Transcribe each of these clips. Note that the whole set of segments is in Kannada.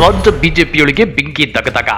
ರಾಜ್ಯ ಬಿಜೆಪಿಯೊಳಗೆ ಬೆಂಕಿ ದಗದಗ.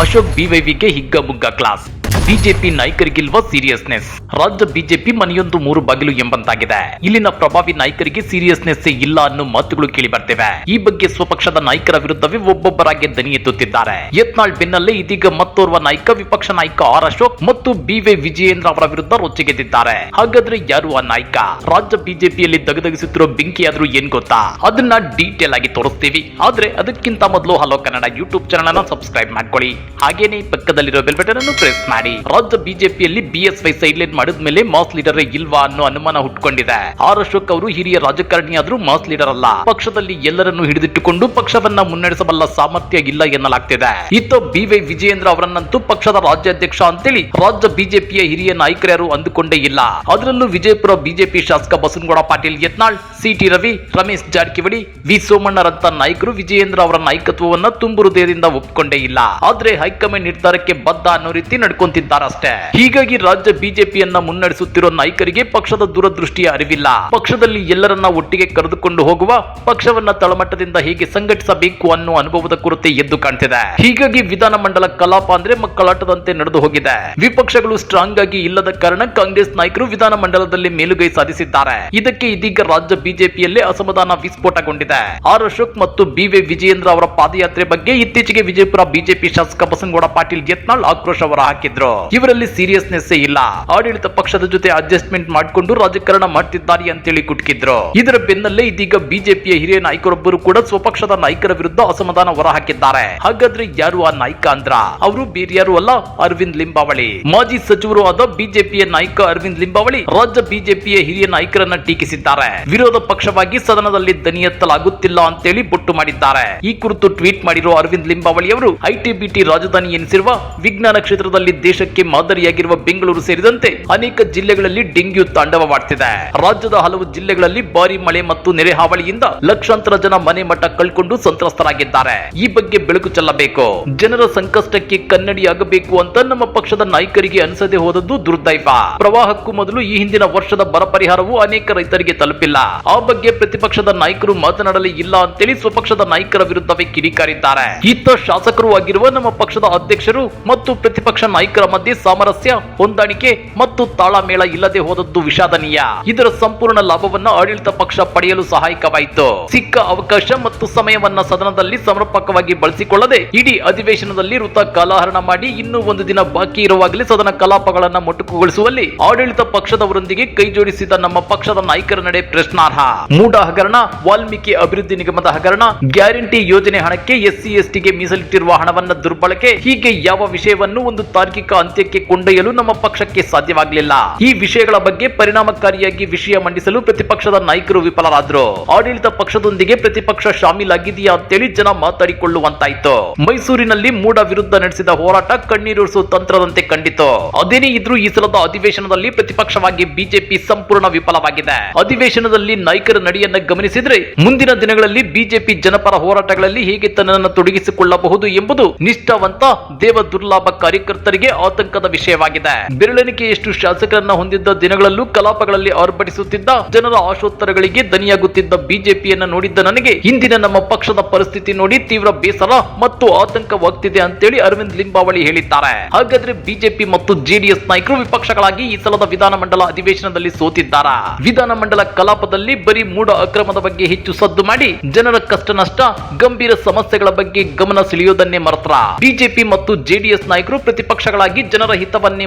ಅಶೋಕ್ ಬಿವೈವಿಗೆ ಹಿಗ್ಗ ಮುಗ್ಗ ಕ್ಲಾಸ್ ಬಿಜೆಪಿ ನಾಯಕರಿಗಿಲ್ವ ಸೀರಿಯಸ್ನೆಸ್ ರಾಜ್ಯ ಬಿಜೆಪಿ ಮನೆಯೊಂದು ಮೂರು ಬಾಗಿಲು ಎಂಬಂತಾಗಿದೆ. ಇಲ್ಲಿನ ಪ್ರಭಾವಿ ನಾಯಕರಿಗೆ ಸೀರಿಯಸ್ನೆಸ್ ಇಲ್ಲ ಅನ್ನೋ ಮಾತುಗಳು ಕೇಳಿ ಬರ್ತಿವೆ. ಈ ಬಗ್ಗೆ ಸ್ವಪಕ್ಷದ ನಾಯಕರ ವಿರುದ್ಧವೇ ಒಬ್ಬೊಬ್ಬರಾಗಿ ದನಿ ಎತ್ತುತ್ತಿದ್ದಾರೆ. ಯತ್ನಾಳ್ ಬೆನ್ನಲ್ಲೇ ಇದೀಗ ಮತ್ತೋರ್ವ ನಾಯಕ, ವಿಪಕ್ಷ ನಾಯಕ ಆರ್ ಅಶೋಕ್ ಮತ್ತು ಬಿವಿ ವಿಜಯೇಂದ್ರ ಅವರ ವಿರುದ್ಧ ರೊಚ್ಚಿಗೆದ್ದಿದ್ದಾರೆ. ಹಾಗಾದ್ರೆ ಯಾರು ಆ ನಾಯಕ? ರಾಜ್ಯ ಬಿಜೆಪಿಯಲ್ಲಿ ದಗದಗಿಸುತ್ತಿರೋ ಬೆಂಕಿಯಾದ್ರೂ ಏನ್ ಗೊತ್ತಾ? ಅದನ್ನ ಡೀಟೇಲ್ ಆಗಿ ತೋರಿಸ್ತೀವಿ. ಆದ್ರೆ ಅದಕ್ಕಿಂತ ಮೊದಲು ಹಲೋ ಕನ್ನಡ ಯೂಟ್ಯೂಬ್ ಚಾನಲ್ ಅನ್ನ ಸಬ್ಸ್ಕ್ರೈಬ್ ಮಾಡ್ಕೊಳ್ಳಿ. ಹಾಗೇನೆ ಪಕ್ಕದಲ್ಲಿರೋ ಬೆಲ್ ಬಟನ್ ಅನ್ನು ಪ್ರೆಸ್ ಮಾಡಿ. ರಾಜ್ಯ ಬಿಜೆಪಿಯಲ್ಲಿ ಬಿಎಸ್ವೈ ಮಾಡಿದ ಮಾಡಿದ್ಮೇಲೆ ಮಾಸ್ ಲೀಡರ್ ಇಲ್ವಾ ಅನ್ನೋ ಅನುಮಾನ ಹುಟ್ಕೊಂಡಿದೆ. ಆರ್ ಅಶೋಕ್ ಅವರು ಹಿರಿಯ ರಾಜಕಾರಣಿಯಾದ್ರೂ ಮಾಸ್ ಲೀಡರ್ ಅಲ್ಲ. ಪಕ್ಷದಲ್ಲಿ ಎಲ್ಲರನ್ನು ಹಿಡಿದಿಟ್ಟುಕೊಂಡು ಪಕ್ಷವನ್ನ ಮುನ್ನಡೆಸಬಲ್ಲ ಸಾಮರ್ಥ್ಯ ಇಲ್ಲ ಎನ್ನಲಾಗ್ತಿದೆ. ಇತ್ತ ಬಿವೈ ವಿಜಯೇಂದ್ರ ಅವರನ್ನಂತೂ ಪಕ್ಷದ ರಾಜ್ಯಾಧ್ಯಕ್ಷ ಅಂತೇಳಿ ರಾಜ್ಯ ಬಿಜೆಪಿಯ ಹಿರಿಯ ನಾಯಕರ್ಯಾರು ಅಂದುಕೊಂಡೇ ಇಲ್ಲ. ಅದರಲ್ಲೂ ವಿಜಯಪುರ ಬಿಜೆಪಿ ಶಾಸಕ Basanagouda Patil Yatnal C T Ravi, Ramesh Jarkiholi, V ಸೋಮಣ್ಣರಂತ ನಾಯಕರು ವಿಜಯೇಂದ್ರ ಅವರ ನಾಯಕತ್ವವನ್ನ ತುಂಬು ಹೃದಯದಿಂದ ಒಪ್ಪಿಕೊಂಡೇ ಇಲ್ಲ. ಆದ್ರೆ ಹೈಕಮಾಂಡ್ ನಿರ್ಧಾರಕ್ಕೆ ಬದ್ಧ ಅನ್ನೋ ರೀತಿ ನಡ್ಕೊಂತಿದ್ದಾರಷ್ಟೇ. ಹೀಗಾಗಿ ರಾಜ್ಯ ಬಿಜೆಪಿಯನ್ನ ಮುನ್ನಡೆಸುತ್ತಿರುವ ನಾಯಕರಿಗೆ ಪಕ್ಷದ ದೂರದೃಷ್ಟಿಯ ಅರಿವಿಲ್ಲ. ಪಕ್ಷದಲ್ಲಿ ಎಲ್ಲರನ್ನ ಒಟ್ಟಿಗೆ ಕರೆದುಕೊಂಡು ಹೋಗುವ, ಪಕ್ಷವನ್ನ ತಳಮಟ್ಟದಿಂದ ಹೇಗೆ ಸಂಘಟಿಸಬೇಕು ಅನ್ನೋ ಅನುಭವದ ಕೊರತೆ ಎದ್ದು ಕಾಣ್ತಿದೆ. ಹೀಗಾಗಿ ವಿಧಾನಮಂಡಲ ಕಲಾಪ ಅಂದ್ರೆ ಮಕ್ಕಳಾಟದಂತೆ ನಡೆದು ಹೋಗಿದೆ. ವಿಪಕ್ಷಗಳು ಸ್ಟ್ರಾಂಗ್ ಆಗಿ ಇಲ್ಲದ ಕಾರಣ ಕಾಂಗ್ರೆಸ್ ನಾಯಕರು ವಿಧಾನಮಂಡಲದಲ್ಲಿ ಮೇಲುಗೈ ಸಾಧಿಸಿದ್ದಾರೆ. ಇದಕ್ಕೆ ಇದೀಗ ರಾಜ್ಯ ಬಿಜೆಪಿಯಲ್ಲೇ ಅಸಮಾಧಾನ ವಿಸ್ಫೋಟಗೊಂಡಿದೆ. ಆರ್ ಅಶೋಕ್ ಮತ್ತು ಬಿವಿ ವಿಜಯೇಂದ್ರ ಅವರ ಪಾದಯಾತ್ರೆ ಬಗ್ಗೆ ಇತ್ತೀಚೆಗೆ ವಿಜಯಪುರ ಬಿಜೆಪಿ ಶಾಸಕ ಬಸನಗೌಡ ಪಾಟೀಲ್ ಯತ್ನಾಳ್ ಆಕ್ರೋಶ ಹೊರ ಹಾಕಿದ್ರು ಇವರಲ್ಲಿ ಸೀರಿಯಸ್ನೆಸ್ ಇಲ್ಲ. ಆಡಳಿತ ಪಕ್ಷದ ಜೊತೆ ಅಡ್ಜಸ್ಟ್ಮೆಂಟ್ ಮಾಡಿಕೊಂಡು ರಾಜಕಾರಣ ಮಾಡ್ತಿದ್ದಾರೆ ಅಂತೇಳಿ ಕುಟ್ಕಿದ್ರು. ಇದರ ಬೆನ್ನಲ್ಲೇ ಇದೀಗ ಬಿಜೆಪಿಯ ಹಿರಿಯ ನಾಯಕರೊಬ್ಬರು ಕೂಡ ಸ್ವಪಕ್ಷದ ನಾಯಕರ ವಿರುದ್ಧ ಅಸಮಾಧಾನ ಹೊರ ಹಾಕಿದ್ದಾರೆ. ಹಾಗಾದ್ರೆ ಯಾರು ಆ ನಾಯಕ ಅಂದ್ರ? ಅವರು ಬೇರ್ಯಾರು ಅಲ್ಲ? ಅರವಿಂದ್ ಲಿಂಬಾವಳಿ. ಮಾಜಿ ಸಚಿವರು ಆದ ಬಿಜೆಪಿಯ ನಾಯಕ ಅರವಿಂದ್ ಲಿಂಬಾವಳಿ ರಾಜ್ಯ ಬಿಜೆಪಿಯ ಹಿರಿಯ ನಾಯಕರನ್ನ ಟೀಕಿಸಿದ್ದಾರೆ. ವಿರೋಧ ಪಕ್ಷವಾಗಿ ಸದನದಲ್ಲಿ ದನಿ ಎತ್ತಲಾಗುತ್ತಿಲ್ಲ ಅಂತೇಳಿ ಬೊಟ್ಟು ಮಾಡಿದ್ದಾರೆ. ಈ ಕುರಿತು ಟ್ವೀಟ್ ಮಾಡಿರುವ ಅರವಿಂದ್ ಲಿಂಬಾವಳಿ ಅವರು, ಐಟಿ ಬಿಟಿ ರಾಜಧಾನಿ ಎನಿಸಿರುವ ವಿಜ್ಞಾನ ಕ್ಷೇತ್ರದಲ್ಲಿ ದೇಶಕ್ಕೆ ಮಾದರಿಯಾಗಿರುವ ಬೆಂಗಳೂರು ಸೇರಿದಂತೆ ಅನೇಕ ಜಿಲ್ಲೆಗಳಲ್ಲಿ ಡೆಂಗ್ಯೂ ತಾಂಡವವಾಡ್ತಿದೆ ರಾಜ್ಯದ ಹಲವು ಜಿಲ್ಲೆಗಳಲ್ಲಿ ಭಾರಿ ಮಳೆ ಮತ್ತು ನೆರೆ ಹಾವಳಿಯಿಂದ ಲಕ್ಷಾಂತರ ಜನ ಮನೆ ಮಠ ಕಳ್ಕೊಂಡು ಸಂತ್ರಸ್ತರಾಗಿದ್ದಾರೆ. ಈ ಬಗ್ಗೆ ಬೆಳಕು ಚೆಲ್ಲಬೇಕು. ಜನರ ಸಂಕಷ್ಟಕ್ಕೆ ಕನ್ನಡಿಯಾಗಬೇಕು ಅಂತ ನಮ್ಮ ಪಕ್ಷದ ನಾಯಕರಿಗೆ ಅನಿಸದೆ ಹೋದದ್ದು ದುರ್ದೈವ. ಪ್ರವಾಹಕ್ಕೂ ಮೊದಲು ಈ ಹಿಂದಿನ ವರ್ಷದ ಬರ ಪರಿಹಾರವು ಅನೇಕ ರೈತರಿಗೆ ತಲುಪಿಲ್ಲ. ಆ ಬಗ್ಗೆ ಪ್ರತಿಪಕ್ಷದ ನಾಯಕರು ಮಾತನಾಡಲಿ ಇಲ್ಲ ಅಂತೇಳಿ ಸ್ವಪಕ್ಷದ ನಾಯಕರ ವಿರುದ್ಧವೇ ಕಿಡಿಕಾರಿದ್ದಾರೆ. ಇತ್ತ ಶಾಸಕರು ಆಗಿರುವ ನಮ್ಮ ಪಕ್ಷದ ಅಧ್ಯಕ್ಷರು ಮತ್ತು ಪ್ರತಿಪಕ್ಷ ನಾಯಕರ ಮಧ್ಯೆ ಸಾಮರಸ್ಯ ಹೊಂದಾಣಿಕೆ ಮತ್ತು ತಾಳಮೇಳ ಇಲ್ಲದೆ ಹೋದದ್ದು ವಿಷಾದನೀಯ. ಇದರ ಸಂಪೂರ್ಣ ಲಾಭವನ್ನ ಆಡಳಿತ ಪಕ್ಷ ಪಡೆಯಲು ಸಹಾಯಕವಾಯಿತು. ಸಿಕ್ಕ ಅವಕಾಶ ಮತ್ತು ಸಮಯವನ್ನ ಸದನದಲ್ಲಿ ಸಮರ್ಪಕವಾಗಿ ಬಳಸಿಕೊಳ್ಳದೆ ಇಡೀ ಅಧಿವೇಶನದಲ್ಲಿ ವೃತ ಕಾಲಹರಣ ಮಾಡಿ ಇನ್ನೂ ಒಂದು ದಿನ ಬಾಕಿ ಇರುವಾಗಲೇ ಸದನ ಕಲಾಪಗಳನ್ನ ಮೊಟಕುಗೊಳಿಸುವಲ್ಲಿ ಆಡಳಿತ ಪಕ್ಷದವರೊಂದಿಗೆ ಕೈಜೋಡಿಸಿದ ನಮ್ಮ ಪಕ್ಷದ ನಾಯಕರ ನಡೆ ಪ್ರಶ್ನಾರ್ಹ. ಮೂಡ ಹಗರಣ, ವಾಲ್ಮೀಕಿ ಅಭಿವೃದ್ಧಿ ನಿಗಮದ ಹಗರಣ, ಗ್ಯಾರಂಟಿ ಯೋಜನೆ ಹಣಕ್ಕೆ ಎಸ್ಸಿ, ಎಸ್ಟಿಗೆ ಮೀಸಲಿಟ್ಟಿರುವ ಹಣವನ್ನ ದುರ್ಬಳಕೆ, ಹೀಗೆ ಯಾವ ವಿಷಯವನ್ನು ಒಂದು ತಾರ್ಕಿಕ ಅಂತ್ಯಕ್ಕೆ ಕೊಂಡೊಯ್ಯಲು ನಮ್ಮ ಪಕ್ಷಕ್ಕೆ ಸಾಧ್ಯವಾಗಲಿಲ್ಲ. ಈ ವಿಷಯಗಳ ಬಗ್ಗೆ ಪರಿಣಾಮಕಾರಿಯಾಗಿ ವಿಷಯ ಮಂಡಿಸಲು ಪ್ರತಿಪಕ್ಷದ ನಾಯಕರು ವಿಫಲರಾದ್ರು. ಆಡಳಿತ ಪಕ್ಷದೊಂದಿಗೆ ಪ್ರತಿಪಕ್ಷ ಶಾಮೀಲಾಗಿದೆಯಾ ಅಂತೇಳಿ ಜನ ಮಾತಾಡಿಕೊಳ್ಳುವಂತಾಯ್ತು. ಮೈಸೂರಿನಲ್ಲಿ ಮೂಡ ವಿರುದ್ಧ ನಡೆಸಿದ ಹೋರಾಟ ಕಣ್ಣೀರುಸು ತಂತ್ರದಂತೆ ಕಂಡಿತು. ಅದೇನೇ ಇದ್ರೂ ಈ ಸಲದ ಅಧಿವೇಶನದಲ್ಲಿ ಪ್ರತಿಪಕ್ಷವಾಗಿ ಬಿಜೆಪಿ ಸಂಪೂರ್ಣ ವಿಫಲವಾಗಿದೆ. ಅಧಿವೇಶನದಲ್ಲಿ ನಾಯಕರ ನಡೆಯನ್ನ ಗಮನಿಸಿದ್ರೆ ಮುಂದಿನ ದಿನಗಳಲ್ಲಿ ಬಿಜೆಪಿ ಜನಪರ ಹೋರಾಟಗಳಲ್ಲಿ ಹೇಗೆ ತನ್ನನ್ನು ತೊಡಗಿಸಿಕೊಳ್ಳಬಹುದು ಎಂಬುದು ನಿಷ್ಠಾವಂತ ದೇವ ದುರ್ಲಾಭ ಕಾರ್ಯಕರ್ತರಿಗೆ ಆತಂಕದ ವಿಷಯವಾಗಿದೆ. ಬೆರಳೆಣಿಕೆಯಷ್ಟು ಶಾಸಕರನ್ನ ಹೊಂದಿದ್ದ ದಿನಗಳಲ್ಲೂ ಕಲಾಪಗಳಲ್ಲಿ ಆರ್ಭಟಿಸುತ್ತಿದ್ದ ಜನರ ಆಶೋತ್ತರಗಳಿಗೆ ದನಿಯಾಗುತ್ತಿದ್ದ ಬಿಜೆಪಿಯನ್ನ ನೋಡಿದ್ದ ನನಗೆ, ಹಿಂದಿನ ನಮ್ಮ ಪಕ್ಷದ ಪರಿಸ್ಥಿತಿ ನೋಡಿ ತೀವ್ರ ಬೇಸರ ಮತ್ತು ಆತಂಕವಾಗ್ತಿದೆ ಅಂತೇಳಿ ಅರವಿಂದ್ ಲಿಂಬಾವಳಿ ಹೇಳಿದ್ದಾರೆ. ಹಾಗಾದ್ರೆ ಬಿಜೆಪಿ ಮತ್ತು ಜೆಡಿಎಸ್ ನಾಯಕರು ವಿಪಕ್ಷಗಳಾಗಿ ಈ ಸಲದ ವಿಧಾನಮಂಡಲ ಅಧಿವೇಶನದಲ್ಲಿ ಸೋತಿದ್ದಾರ? ವಿಧಾನಮಂಡಲ ಕಲಾಪದಲ್ಲಿ ಬರೀ ಮೂಡ ಅಕ್ರಮದ ಬಗ್ಗೆ ಹೆಚ್ಚು ಸದ್ದು ಮಾಡಿ ಜನರ ಕಷ್ಟ ನಷ್ಟ ಗಂಭೀರ ಸಮಸ್ಯೆಗಳ ಬಗ್ಗೆ ಗಮನ ಸೆಳೆಯೋದನ್ನೇ ಮರೆತ್ರ. ಬಿಜೆಪಿ ಮತ್ತು ಜೆಡಿಎಸ್ ನಾಯಕರು ಪ್ರತಿಪಕ್ಷಗಳಾಗಿ ಜನರ ಹಿತವನ್ನೇ